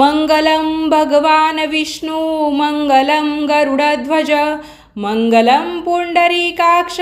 मङ्गलं भगवान् विष्णु मङ्गलं गरुडध्वज मंगलम पुंडरीकाक्ष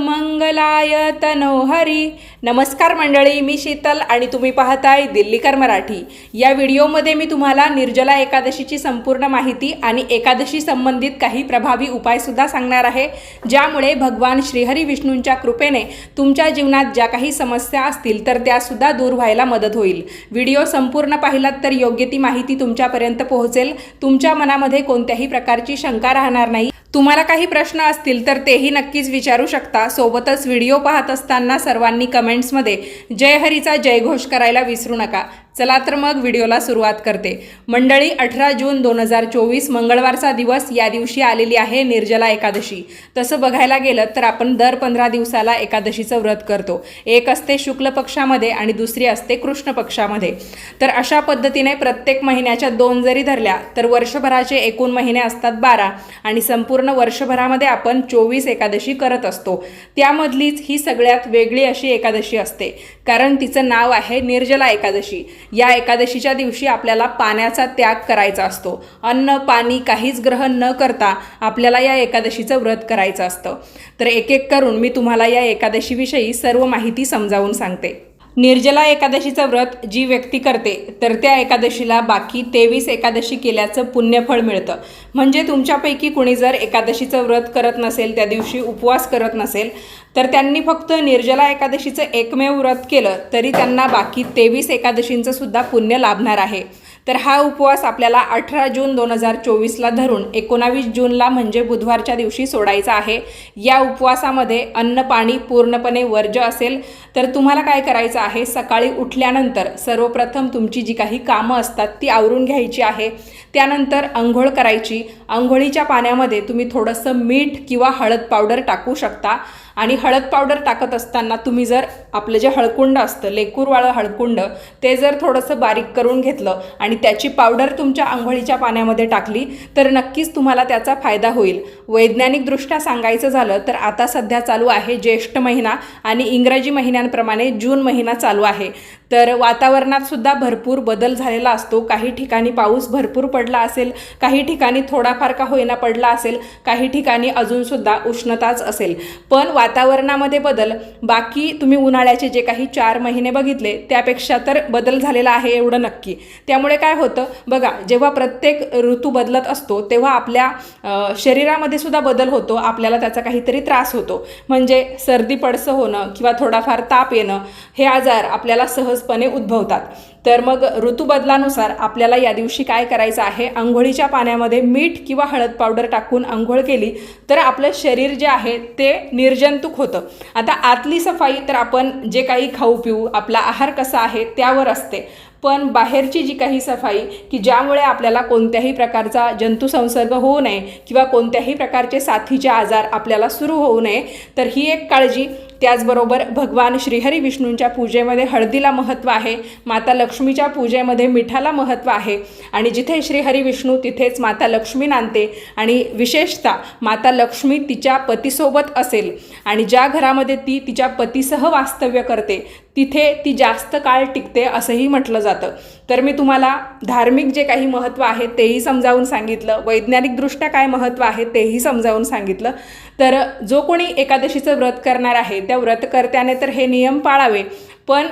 मंगलाय तनोहरी. नमस्कार मंडळी मी शीतल आणि तुम्ही पाहताय दिल्लीकर मराठी. या व्हिडिओमध्ये मी तुम्हाला निर्जला एकादशीची संपूर्ण माहिती आणि एकादशी संबंधित काही प्रभावी उपायसुद्धा सांगणार आहे ज्यामुळे भगवान श्रीहरी विष्णूंच्या कृपेने तुमच्या जीवनात ज्या काही समस्या असतील तर त्यासुद्धा दूर व्हायला मदत होईल. व्हिडिओ संपूर्ण पाहिलात तर योग्य ती माहिती तुमच्यापर्यंत पोहोचेल. तुमच्या मनामध्ये कोणत्याही प्रकारची शंका राहणार नाही. तुम्हाला काही प्रश्न असतील तर तेही नक्कीच विचारू शकता. सोबतच व्हिडिओ पाहत असताना सर्वांनी कमेंट्समध्ये जय हरीचा जयघोष करायला विसरू नका. चला तर मग व्हिडिओला सुरुवात करते. मंडळी अठरा जून दोन हजार चोवीस मंगळवारचा दिवस या दिवशी आलेली आहे निर्जला एकादशी. तसं बघायला गेलं तर आपण दर पंधरा दिवसाला एकादशीचं व्रत करतो. एक असते शुक्ल पक्षामध्ये आणि दुसरी असते कृष्ण पक्षामध्ये. तर अशा पद्धतीने प्रत्येक महिन्याच्या दोन जरी धरल्या तर वर्षभराचे एकूण महिने असतात बारा आणि संपूर्ण वर्षभरामध्ये आपण चोवीस एकादशी करत असतो. त्यामधलीच ही सगळ्यात वेगळी अशी एकादशी असते. कारण तिचं नाव आहे निर्जला एकादशी. या एकादशीच्या दिवशी आपल्याला पाण्याचा त्याग करायचा असतो. अन्न पाणी काहीच ग्रहण न करता आपल्याला या एकादशीचं व्रत करायचं असतं. तर एक एक करून मी तुम्हाला या एकादशीविषयी सर्व माहिती समजावून सांगते. निर्जला एकादशीचं व्रत जी व्यक्ती करते तर त्या एकादशीला बाकी तेवीस एकादशी केल्याचं पुण्यफळ मिळतं. म्हणजे तुमच्यापैकी कुणी जर एकादशीचं व्रत करत नसेल त्या दिवशी उपवास करत नसेल तर त्यांनी फक्त निर्जला एकादशीचं एकमेव व्रत केलं तरी त्यांना बाकी तेवीस एकादशींचं सुद्धा पुण्य लाभणार आहे. तर हा उपवास आपल्याला अठरा जून दोन हजार चोवीसला धरून एकोणावीस जूनला म्हणजे बुधवारच्या दिवशी सोडायचा आहे. या उपवासामध्ये अन्न पाणी पूर्णपणे वर्ज्य असेल तर तुम्हाला काय करायचं आहे? सकाळी उठल्यानंतर सर्वप्रथम तुमची जी काही कामं असतात ती आवरून घ्यायची आहे. त्यानंतर आंघोळ करायची. आंघोळीच्या पाण्यामध्ये तुम्ही थोडंसं मीठ किंवा हळद पावडर टाकू शकता. आणि हळद पावडर टाकत असताना तुम्ही जर आपलं जे हळकुंड असतं लेकूरवाळं हळकुंड ते जर थोडंसं बारीक करून घेतलं आणि त्याची पावडर तुमच्या आंघोळीच्या पाण्यामध्ये टाकली तर नक्कीच तुम्हाला त्याचा फायदा होईल. वैज्ञानिकदृष्ट्या सांगायचं झालं तर आता सध्या चालू आहे ज्येष्ठ महिना आणि इंग्रजी महिन्यांप्रमाणे जून महिना चालू आहे. तर वातावरणात सुद्धा भरपूर बदल झालेला असतो. काही ठिकाणी पाऊस भरपूर पडला असेल काही ठिकाणी थोडाफार का होईना पडला असेल काही ठिकाणी अजूनसुद्धा उष्णताच असेल. पण वातावरणामध्ये बदल बाकी तुम्ही उन्हाळ्याचे जे काही चार महिने बघितले त्यापेक्षा तर बदल झालेला आहे एवढं नक्की. त्यामुळे काय होतं बघा जेव्हा प्रत्येक ऋतू बदलत असतो तेव्हा आपल्या शरीरामध्ये सुद्धा बदल होतो आपल्याला त्याचा काहीतरी त्रास होतो. म्हणजे सर्दी पडसं होणं किंवा थोडाफार ताप येणं हे आजार आपल्याला सहज सहजपणे उद्भवतात. तर मग ऋतूबदलानुसार आपल्याला या दिवशी काय करायचं आहे? आंघोळीच्या पाण्यामध्ये मीठ किंवा हळद पावडर टाकून आंघोळ केली तर आपलं शरीर जे आहे ते निर्जंतुक होतं. आता आतली सफाई तर आपण जे काही खाऊ पिऊ आपला आहार कसा आहे त्यावर असते. पण बाहेरची जी काही सफाई की ज्यामुळे आपल्याला कोणत्याही प्रकारचा जंतुसंसर्ग होऊ नये किंवा कोणत्याही प्रकारचे साथीचे आजार आपल्याला सुरू होऊ नये तर ही एक काळजी त्याचबरोबर भगवान श्रीहरी विष्णूंच्या पूजेमध्ये हळदीला महत्त्व आहे माता लक्ष्मीच्या पूजेमध्ये मिठाला महत्त्व आहे आणि जिथे श्रीहरी विष्णू तिथेच माता लक्ष्मी नांदते आणि विशेषतः माता लक्ष्मी तिच्या पतीसोबत असेल आणि ज्या घरामध्ये ती तिच्या पतीसह वास्तव्य करते तिथे ती जास्त काळ टिकते असंही म्हटलं जातं. तर मी तुम्हाला धार्मिक जे काही महत्त्व आहे तेही समजावून सांगितलं वैज्ञानिकदृष्ट्या काय महत्त्व आहे तेही समजावून सांगितलं. तर जो कोणी एकादशीचं व्रत करणार आहे त्या व्रतकर्त्याने तर हे नियम पाळावे पण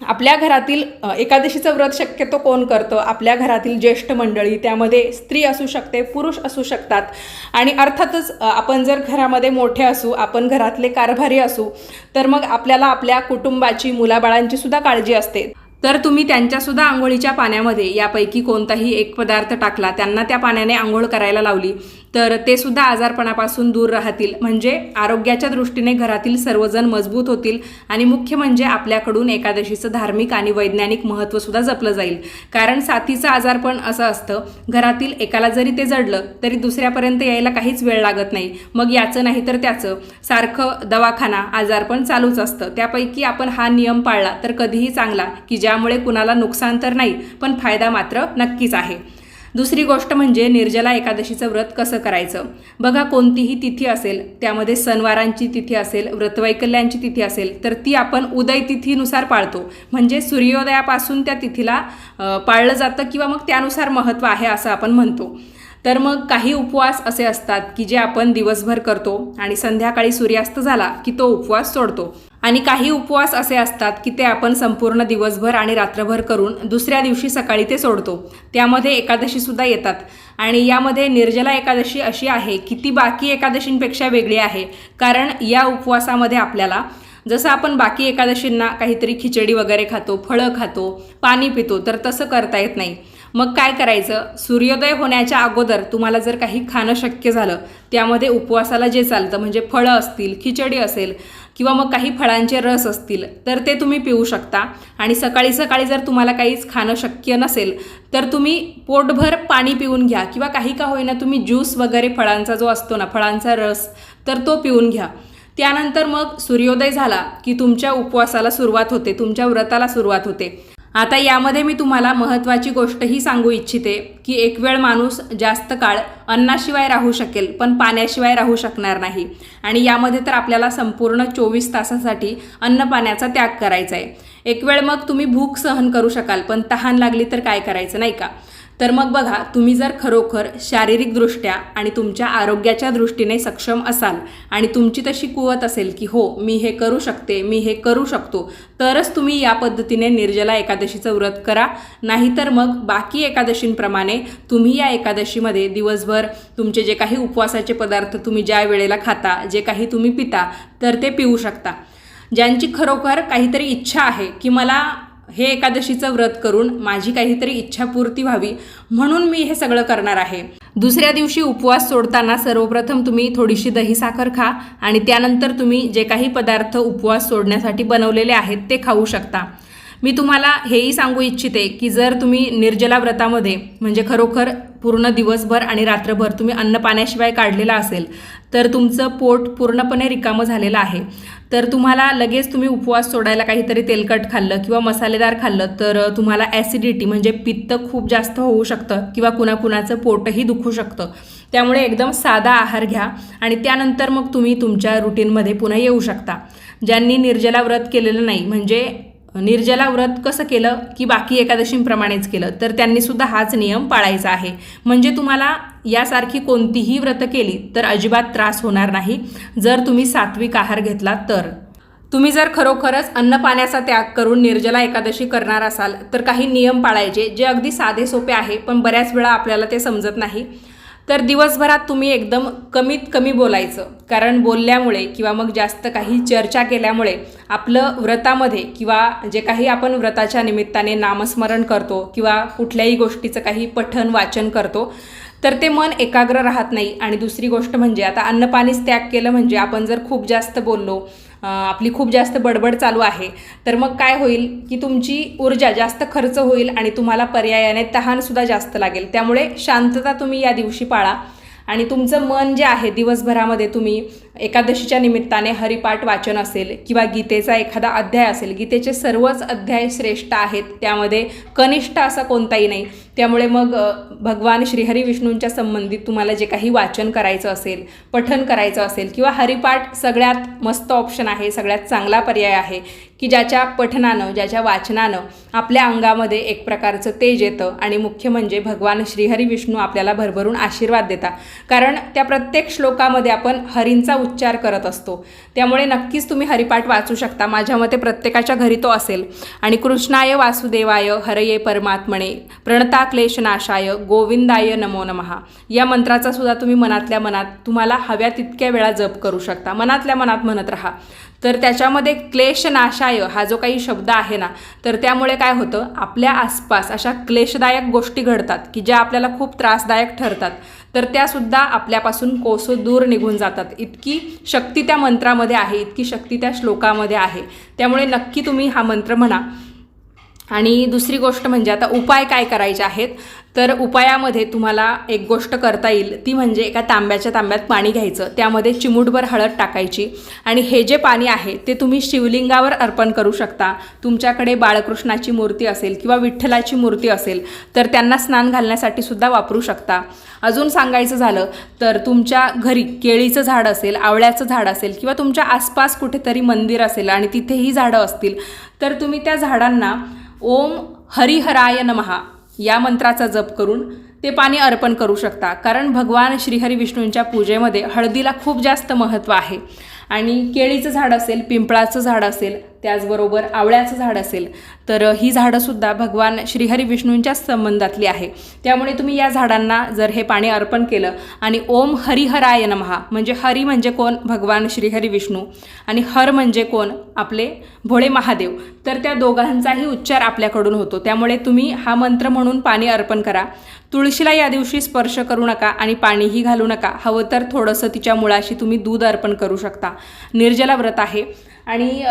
आपल्या घरातील एकादशीचं व्रत शक्यतो कोण करतं? आपल्या घरातील ज्येष्ठ मंडळी त्यामध्ये स्त्री असू शकते पुरुष असू शकतात. आणि अर्थातच आपण जर घरामध्ये मोठे असू आपण घरातले कारभारी असू तर मग आपल्याला आपल्या कुटुंबाची मुलाबाळांची सुद्धा काळजी असते. तर तुम्ही त्यांच्यासुद्धा आंघोळीच्या पाण्यामध्ये यापैकी कोणताही एक पदार्थ टाकला त्यांना त्या पाण्याने आंघोळ करायला लावली. तर ते सुद्धा आजारपणापासून दूर राहतील. म्हणजे आरोग्याच्या दृष्टीने घरातील सर्वजण मजबूत होतील आणि मुख्य म्हणजे आपल्याकडून एकादशीचं धार्मिक आणि वैज्ञानिक महत्त्वसुद्धा जपलं जाईल. कारण साथीचं आजारपण असं असतं घरातील एकाला जरी ते जडलं तरी दुसऱ्यापर्यंत यायला काहीच वेळ लागत नाही. मग याचं नाही तर त्याचं. सारखं दवाखाना आजारपण चालूच असतं. त्यापैकी आपण हा नियम पाळला तर कधीही चांगला की ज्यामुळे कुणाला नुकसान तर नाही पण फायदा मात्र नक्कीच आहे. दुसरी गोष्ट म्हणजे निर्जला एकादशीचं व्रत कसं करायचं? बघा कोणतीही तिथी असेल त्यामध्ये सणवारांची तिथी असेल व्रतवैकल्यांची तिथी असेल तर ती आपण उदय तिथीनुसार पाळतो. म्हणजे सूर्योदयापासून त्या तिथीला पाळलं जातं किंवा मग त्यानुसार महत्त्व आहे असं आपण म्हणतो. तर मग काही उपवास असे असतात की जे आपण दिवसभर करतो आणि संध्याकाळी सूर्यास्त झाला की तो उपवास सोडतो. आणि काही उपवास असे असतात की ते आपण संपूर्ण दिवसभर आणि रात्रभर करून दुसऱ्या दिवशी सकाळी ते सोडतो. त्यामध्ये एकादशीसुद्धा येतात. आणि यामध्ये निर्जला एकादशी अशी आहे की ती बाकी एकादशींपेक्षा वेगळी आहे. कारण या उपवासामध्ये आपल्याला जसं आपण बाकी एकादशींना काहीतरी खिचडी वगैरे खातो फळं खातो पाणी पितो तर तसं करता येत नाही. मग काय करायचं? सूर्योदय होण्याच्या अगोदर तुम्हाला जर काही खाणं शक्य झालं त्यामध्ये उपवासाला जे चालतं म्हणजे फळं असतील खिचडी असेल किंवा मग काही फळांचे रस असतील तर ते तुम्ही पिऊ शकता. आणि सकाळी सकाळी जर तुम्हाला काहीच खाणं शक्य नसेल तर तुम्ही पोटभर पाणी पिऊन घ्या किंवा काही का होईना तुम्ही ज्यूस वगैरे फळांचा जो असतो ना फळांचा रस तर तो पिऊन घ्या. त्यानंतर मग सूर्योदय झाला की तुमच्या उपवासाला सुरुवात होते तुमच्या व्रताला सुरुवात होते. आता यामध्ये मी तुम्हाला महत्त्वाची गोष्टही सांगू इच्छिते की एक वेळ माणूस जास्त काळ अन्नाशिवाय राहू शकेल पण पाण्याशिवाय राहू शकणार नाही. आणि यामध्ये तर आपल्याला संपूर्ण चोवीस तासासाठी अन्न पाण्याचा त्याग करायचा आहे एक वेळ मग तुम्ही भूक सहन करू शकाल पण तहान लागली तर काय करायचं नाही का? तर मग बघा तुम्ही जर खरोखर शारीरिकदृष्ट्या आणि तुमच्या आरोग्याच्या दृष्टीने सक्षम असाल आणि तुमची तशी कुवत असेल की हो मी हे करू शकते मी हे करू शकतो तरच तुम्ही या पद्धतीने निर्जला एकादशीचं व्रत करा. नाहीतर मग बाकी एकादशींप्रमाणे तुम्ही या एकादशीमध्ये दिवसभर तुमचे जे काही उपवासाचे पदार्थ तुम्ही ज्या वेळेला खाता जे काही तुम्ही पिता तर ते पिऊ शकता. ज्यांची खरोखर काहीतरी इच्छा आहे की मला हे एकादशीचं व्रत करून माझी काहीतरी इच्छापूर्ती व्हावी म्हणून मी हे सगळं करणार आहे. दुसऱ्या दिवशी उपवास सोडताना सर्वप्रथम तुम्ही थोडीशी दही साखर खा आणि त्यानंतर तुम्ही जे काही पदार्थ उपवास सोडण्यासाठी बनवलेले आहेत ते खाऊ शकता. मी तुम्हाला हेही सांगू इच्छिते की जर तुम्ही निर्जला व्रतामध्ये म्हणजे खरोखर पूर्ण दिवसभर आणि रात्रभर तुम्ही अन्न पाण्याशिवाय काढलेला असेल तर तुमचं पोट पूर्णपणे रिकामं झालेलं आहे. तर तुम्हाला लगेच तुम्ही उपवास सोडायला काहीतरी तेलकट खाल्लं किंवा मसालेदार खाल्लं तर तुम्हाला ॲसिडिटी म्हणजे पित्त खूप जास्त होऊ शकतं किंवा कुणाकुणाचं पोटही दुखू शकतं. त्यामुळे एकदम साधा आहार घ्या आणि त्यानंतर मग तुम्ही तुमच्या रुटीनमध्ये पुन्हा येऊ शकता. ज्यांनी निर्जला व्रत केलेलं नाही म्हणजे निर्जला व्रत कसं केलं की बाकी एकादशींप्रमाणेच केलं? तर त्यांनी सुद्धा हाच नियम पाळायचा आहे. म्हणजे तुम्हाला यासारखी कोणतीही व्रत केली तर अजिबात त्रास होणार नाही. जर तुम्ही सात्विक आहार घेतला तर. तुम्ही जर खरोखरच अन्न पाण्याचा त्याग करून निर्जला एकादशी करणार असाल तर काही नियम पाळायचे जे अगदी साधे सोपे आहे पण बऱ्याच वेळा आपल्याला ते समजत नाही. तर दिवसभरात तुम्ही एकदम कमीत कमी बोलायचं. कारण बोलल्यामुळे किंवा मग जास्त काही चर्चा केल्यामुळे आपलं व्रतामध्ये किंवा जे काही आपण व्रताच्या निमित्ताने नामस्मरण करतो किंवा कुठल्याही गोष्टीचं काही पठन वाचन करतो तर ते मन एकाग्र राहत नाही. आणि दुसरी गोष्ट म्हणजे आता अन्नपाणीच त्याग केलं म्हणजे आपण जर खूप जास्त बोललो आपली खूप जास्त बडबड चालू आहे. तर मग काय होईल की तुमची ऊर्जा जास्त खर्च होईल आणि तुम्हाला पर्यायाने तहानसुद्धा जास्त लागेल. त्यामुळे शांतता तुम्ही या दिवशी पाळा. आणि तुमचं मन जे आहे दिवसभरामध्ये तुम्ही एकादशीच्या निमित्ताने हरिपाठ वाचन असेल किंवा गीतेचा एखादा अध्याय असेल गीतेचे सर्वच अध्याय श्रेष्ठ आहेत त्यामध्ये कनिष्ठ असा कोणताही नाही. त्यामुळे मग भगवान श्रीहरी विष्णूंच्या संबंधित तुम्हाला जे काही वाचन करायचं असेल पठन करायचं असेल किंवा हरिपाठ सगळ्यात मस्त ऑप्शन आहे सगळ्यात चांगला पर्याय आहे की ज्याच्या पठनानं ज्याच्या वाचनानं आपल्या अंगामध्ये एक प्रकारचं तेज येतं आणि मुख्य म्हणजे भगवान श्रीहरी विष्णू आपल्याला भरभरून आशीर्वाद देतात. कारण त्या प्रत्येक श्लोकामध्ये आपण हरींचा उच्चार करत असतो. त्यामुळे नक्कीच तुम्ही हरिपाठ वाचू शकता. माझ्या मते प्रत्येकाच्या घरी तो असेल. आणि कृष्णाय वासुदेवाय हरये परमात्मणे प्रणता क्लेशनाशाय गोविंदाय नमो नमः. या मंत्राचा सुद्धा तुम्ही मनातल्या मनात तुम्हाला हव्या तितक्या वेळा जप करू शकता. मनातल्या मनात म्हणत राहा. तर त्याच्यामध्ये क्लेशनाशाय हा जो काही शब्द आहे ना तर त्यामुळे काय होतं? आपल्या आसपास अशा क्लेशदायक गोष्टी घडतात की ज्या आपल्याला खूप त्रासदायक ठरतात. तर त्यासुद्धा आपल्यापासून कोसो दूर निघून जातात. इतकी शक्ती त्या मंत्रामध्ये आहे इतकी शक्ती त्या श्लोकामध्ये आहे. त्यामुळे नक्की तुम्ही हा मंत्र म्हणा. आणि दुसरी गोष्ट म्हणजे आता उपाय काय करायचे आहेत? तर उपायामध्ये तुम्हाला एक गोष्ट करता येईल. ती म्हणजे एका तांब्याच्या तांब्यात पाणी घ्यायचं. त्यामध्ये चिमूटभर हळद टाकायची आणि हे जे पाणी आहे ते तुम्ही शिवलिंगावर अर्पण करू शकता. तुमच्याकडे बाळकृष्णाची मूर्ती असेल किंवा विठ्ठलाची मूर्ती असेल तर त्यांना स्नान घालण्यासाठी सुद्धा वापरू शकता. अजून सांगायचं झालं तर तुमच्या घरी केळीचं झाड असेल आवळ्याचं झाड असेल किंवा तुमच्या आसपास कुठेतरी मंदिर असेल आणि तिथेही झाडं असतील तर तुम्ही त्या झाडांना ओम हरिहराय नमहा या मंत्राचा जप करून ते पाणी अर्पण करू शकता. कारण भगवान श्रीहरी विष्णूंच्या पूजेमध्ये हळदीला खूप जास्त महत्त्व आहे. आणि केळीचं झाड असेल पिंपळाचं झाड असेल त्याचबरोबर आवळ्याचं झाड असेल तर ही झाडंसुद्धा भगवान श्रीहरी विष्णूंच्या संबंधातली आहे. त्यामुळे तुम्ही या झाडांना जर हे पाणी अर्पण केलं आणि ओम हरिहराय नमहा म्हणजे हरी म्हणजे कोण? भगवान श्रीहरी विष्णू आणि हर म्हणजे कोण? आपले भोळे महादेव. तर त्या दोघांचाही उच्चार आपल्याकडून होतो. त्यामुळे तुम्ही हा मंत्र म्हणून पाणी अर्पण करा. तुळशीला या दिवशी स्पर्श करू नका आणि पाणीही घालू नका. हवं तर थोडंसं तिच्या मुळाशी तुम्ही दूध अर्पण करू शकता. निर्जला व्रत आहे. आणि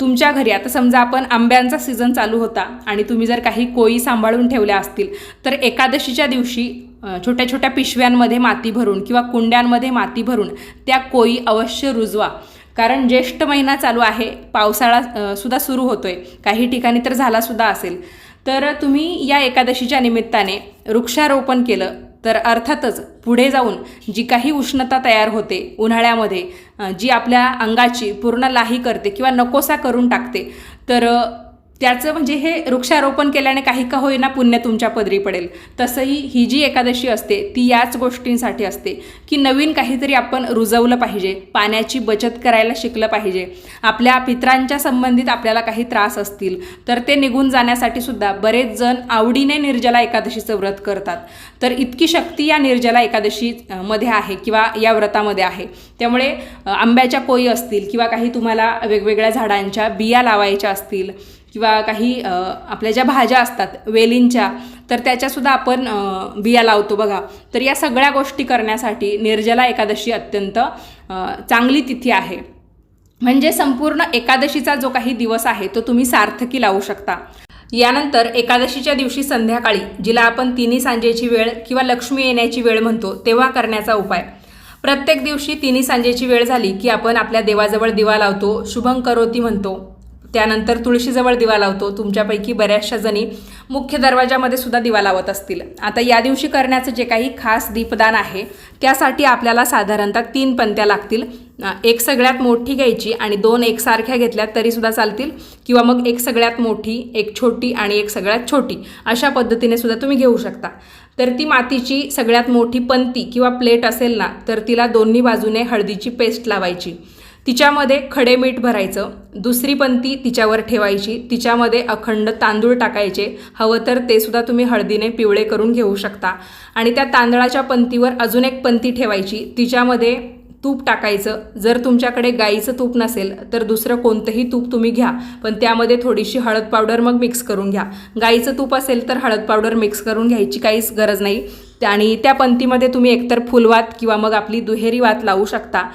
तुमच्या घरी आता समजा आपण आंब्यांचा सीझन चालू होता आणि तुम्ही जर काही कोळी सांभाळून ठेवल्या असतील तर एकादशीच्या दिवशी छोट्या छोट्या पिशव्यांमध्ये माती भरून किंवा कुंड्यांमध्ये माती भरून त्या कोळी अवश्य रुजवा. कारण ज्येष्ठ महिना चालू आहे पावसाळा सुद्धा सुरू होतोय. काही ठिकाणी तर झाला सुद्धा असेल. तर तुम्ही या एकादशीच्या निमित्ताने वृक्षारोपण केलं. तर अर्थातच पुढे जाऊन जी काही उष्णता तयार होते उन्हाळ्यामध्ये जी आपल्या अंगाची पूर्ण लाही करते किंवा नकोसा करून टाकते तर त्याचं म्हणजे हे वृक्षारोपण केल्याने काही का होईना पुण्य तुमच्या पदरी पडेल. तसंही ही जी एकादशी असते ती याच गोष्टींसाठी असते की नवीन काहीतरी आपण रुजवलं पाहिजे पाण्याची बचत करायला शिकलं पाहिजे. आपल्या पित्रांच्या संबंधित आपल्याला काही त्रास असतील तर ते निघून जाण्यासाठी सुद्धा बरेच जण आवडीने निर्जला एकादशीचं व्रत करतात. तर इतकी शक्ती या निर्जला एकादशी मध्ये आहे किंवा या व्रतामध्ये आहे. त्यामुळे आंब्याच्या कोयी असतील किंवा काही तुम्हाला वेगवेगळ्या झाडांच्या बिया लावायच्या असतील किंवा काही आपल्या ज्या भाज्या असतात वेलींच्या तर त्याच्यासुद्धा आपण बिया लावतो बघा. तर या सगळ्या गोष्टी करण्यासाठी निर्जला एकादशी अत्यंत चांगली तिथी आहे. म्हणजे संपूर्ण एकादशीचा जो काही दिवस आहे तो तुम्ही सार्थकी लावू शकता. यानंतर एकादशीच्या दिवशी संध्याकाळी जिला आपण तिन्ही सांजेची वेळ किंवा लक्ष्मी येण्याची वेळ म्हणतो तेव्हा करण्याचा उपाय. प्रत्येक दिवशी तिन्ही सांजेची वेळ झाली की आपण आपल्या देवाजवळ दिवा लावतो शुभं करोती म्हणतो. त्यानंतर तुळशीजवळ दिवा लावतो. तुमच्यापैकी बऱ्याचशा जणी मुख्य दरवाजामध्ये सुद्धा दिवा लावत असतील. आता या दिवशी करण्याचं जे काही खास दीपदान आहे त्यासाठी आपल्याला साधारणतः तीन पंत्या लागतील. एक सगळ्यात मोठी घ्यायची आणि दोन एकसारख्या घेतल्यात तरीसुद्धा चालतील. किंवा मग एक सगळ्यात मोठी एक छोटी आणि एक सगळ्यात छोटी. अशा पद्धतीने सुद्धा तुम्ही घेऊ शकता. तर ती मातीची सगळ्यात मोठी पंती किंवा प्लेट असेल ना तर तिला दोन्ही बाजूने हळदीची पेस्ट लावायची. तिच्यामध्ये खडे मीठ भरायचं दुसरी पंती तिच्यावर ठेवायची तिच्यामध्ये अखंड तांदूळ टाकायचे हवं तर ते सुद्धा तुम्ही हळदीने पिवळे करून घेऊ शकता. आणि त्या तांदळाच्या पंतीवर अजून एक पंती ठेवायची तिच्यामध्ये तूप टाकायचं. जर तुमच्याकडे गाईचं तूप नसेल तर दुसरं कोणतंही तूप तुम्ही घ्या पण त्यामध्ये थोडीशी हळद पावडर मग मिक्स करून घ्या. गाईचं तूप असेल तर हळद पावडर मिक्स करून घ्यायची काहीच गरज नाही. आणि त्या पंतीमध्ये तुम्ही एकतर फुलवात किंवा मग आपली दुहेरी वात लावू शकता.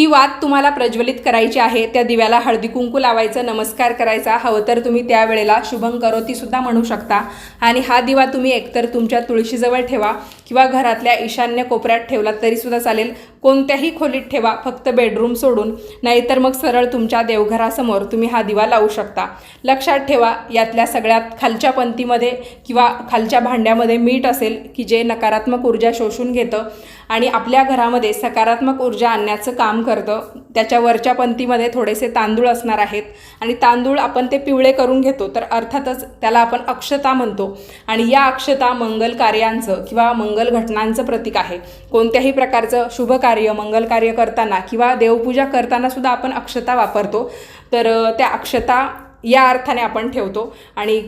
ती वात तुम्हाला प्रज्वलित करायची आहे. त्या दिव्याला हळदी कुंकू लावायचं नमस्कार करायचा. हवं तर तुम्ही त्यावेळेला शुभं करोती सुद्धा म्हणू शकता. आणि हा दिवा तुम्ही एकतर तुमच्या तुळशीजवळ ठेवा किंवा घरातल्या ईशान्य कोपऱ्यात ठेवला तरीसुद्धा चालेल. कोणत्याही खोलीत ठेवा फक्त बेडरूम सोडून. नाहीतर मग सरळ तुमच्या देवघरासमोर तुम्ही हा दिवा लावू शकता. लक्षात ठेवा यातल्या सगळ्यात खालच्या पंक्तीमध्ये किंवा खालच्या भांड्यामध्ये मीठ असेल की जे नकारात्मक ऊर्जा शोषून घेतं. आणि आपल्या घरामध्ये सकारात्मक ऊर्जा आणण्याचं काम करतं. त्याच्या वरच्या पंथीमध्ये थोडेसे तांदूळ असणार आहेत. आणि तांदूळ आपण ते पिवळे करून घेतो. तर अर्थातच त्याला आपण अक्षता म्हणतो. आणि या अक्षता मंगल कार्यांचं किंवा मंगल घटनांचं प्रतीक आहे. कोणत्याही प्रकारचं शुभ कार्य मंगल कार्य करताना किंवा देवपूजा करताना सुद्धा आपण अक्षता वापरतो. तर त्या अक्षता या अर्थाने आपण ठेवतो. आणि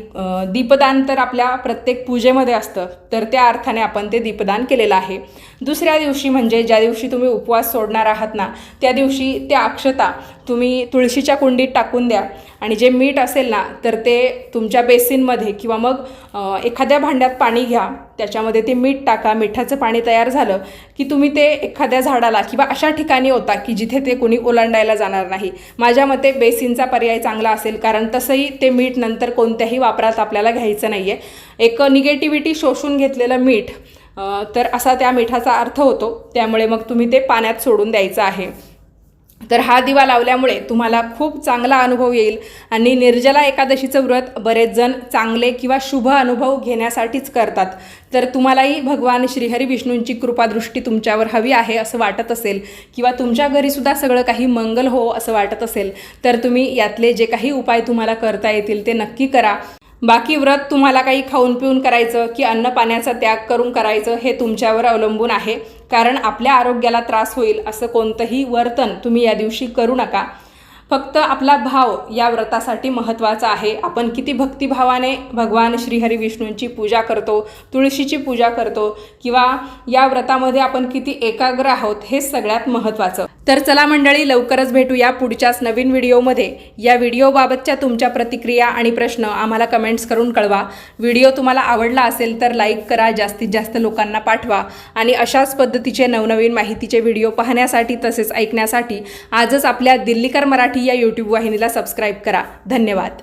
दीपदान तर आपल्या प्रत्येक पूजेमध्ये असतं. तर त्या अर्थाने आपण ते दीपदान केलेलं आहे. दुसऱ्या दिवशी म्हणजे ज्या दिवशी तुम्ही उपवास सोडणार आहात ना त्या दिवशी त्या अक्षता तुम्ही तुळशीच्या कुंडीत टाकून द्या. आणि जे मीठ असेल ना तर ते तुमच्या बेसिनमध्ये किंवा मग एखाद्या भांड्यात पाणी घ्या. त्याच्यामध्ये ते मीठ टाका. मिठाचं पाणी तयार झालं की तुम्ही ते एखाद्या झाडाला किंवा अशा ठिकाणी होता की जिथे ते कोणी ओलांडायला जाणार नाही. माझ्या मते बेसिनचा पर्याय चांगला असेल कारण तसंही ते मीठ नंतर कोणत्याही वापरात आपल्याला घ्यायचं नाही आहे एक निगेटिव्हिटी शोषून घेतलेलं मीठ तर असा त्या मिठाचा अर्थ होतो. त्यामुळे मग तुम्ही ते पाण्यात सोडून द्यायचं आहे. तर हा दिवा लावल्यामुळे तुम्हाला खूप चांगला अनुभव येईल. आणि निर्जला एकादशीचं व्रत बरेच जण चांगले किंवा शुभ अनुभव घेण्यासाठीच करतात. तर तुम्हालाही भगवान श्रीहरी विष्णूंची कृपादृष्टी तुमच्यावर हवी आहे असं वाटत असेल किंवा तुमच्या घरीसुद्धा सगळं काही मंगल हो असं वाटत असेल तर तुम्ही यातले जे काही उपाय तुम्हाला करता येतील ते नक्की करा. बाकी व्रत तुम्हाला काही खाऊन पिऊन करायचं की अन्न पाण्याचा त्याग करून करायचं हे तुमच्यावर अवलंबून आहे. कारण आपल्या आरोग्याला त्रास होईल असं कोणतंही वर्तन तुम्ही या दिवशी करू नका. फक्त आपला भाव या व्रतासाठी महत्त्वाचा आहे. आपण किती भक्तिभावाने भगवान श्रीहरी विष्णूंची पूजा करतो तुळशीची पूजा करतो किंवा या व्रतामध्ये आपण किती एकाग्र आहोत हे सगळ्यात महत्त्वाचं. तर चला मंडळी लवकरच भेटूया पुढच्याच नवीन व्हिडिओमध्ये. या व्हिडिओबाबतच्या तुमच्या प्रतिक्रिया आणि प्रश्न आम्हाला कमेंट्स करून कळवा. व्हिडिओ तुम्हाला आवडला असेल तर लाईक करा जास्तीत जास्त लोकांना पाठवा आणि अशाच पद्धतीचे नवनवीन माहितीचे व्हिडिओ पाहण्यासाठी तसेच ऐकण्यासाठी आजच आपल्या दिल्लीकर मराठी या यूट्यूब वाहिनीला सबस्क्राईब करा. धन्यवाद.